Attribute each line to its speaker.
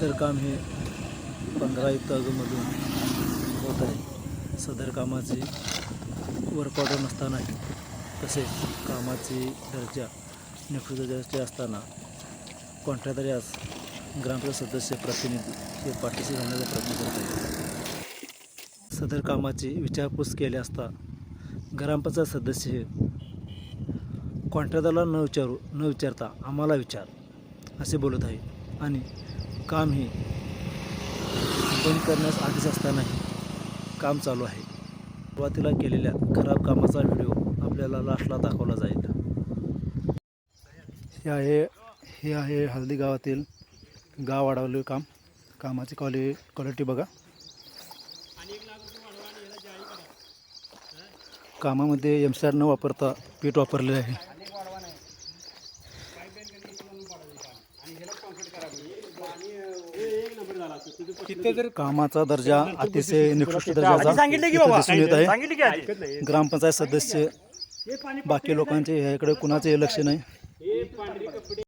Speaker 1: सदर काम हे पंधरा युक्तामधून होत आहे. सदर कामाचे वर्क ऑर्डर नसतानाही तसेच कामाची दर्जा निकृष्ट दर्जाचे असताना कॉन्ट्रॅक्टर आज ग्रामपंचायत सदस्य प्रतिनिधी हे पाठीशी घालण्याचा प्रयत्न करत आहेत. सदर कामाची विचारपूस केली असता ग्रामपंचायत सदस्य हे कॉन्ट्रॅक्टरला न विचारू न विचारता आम्हाला विचार असे बोलत आहे आणि काम हे बंद करण्यास आधीच असतानाही काम चालू आहे. सुरुवातीला केलेल्या खराब कामाचा व्हिडिओ आपल्याला लास्टला दाखवला जाईल. हे आहे हे आहे हल्दी गावातील गाव वाढवले काम. कामाची क्वालि क्वालिटी बघा. कामामध्ये एम सी आर न वापरता पीठ वापरलेलं आहे. कामाचा दर्जा अतिशय निकृष्ट दर्जाचा दिसून येत आहे. ग्रामपंचायत सदस्य बाकी लोकांचे ह्याकडे कुणाचे लक्ष नाही.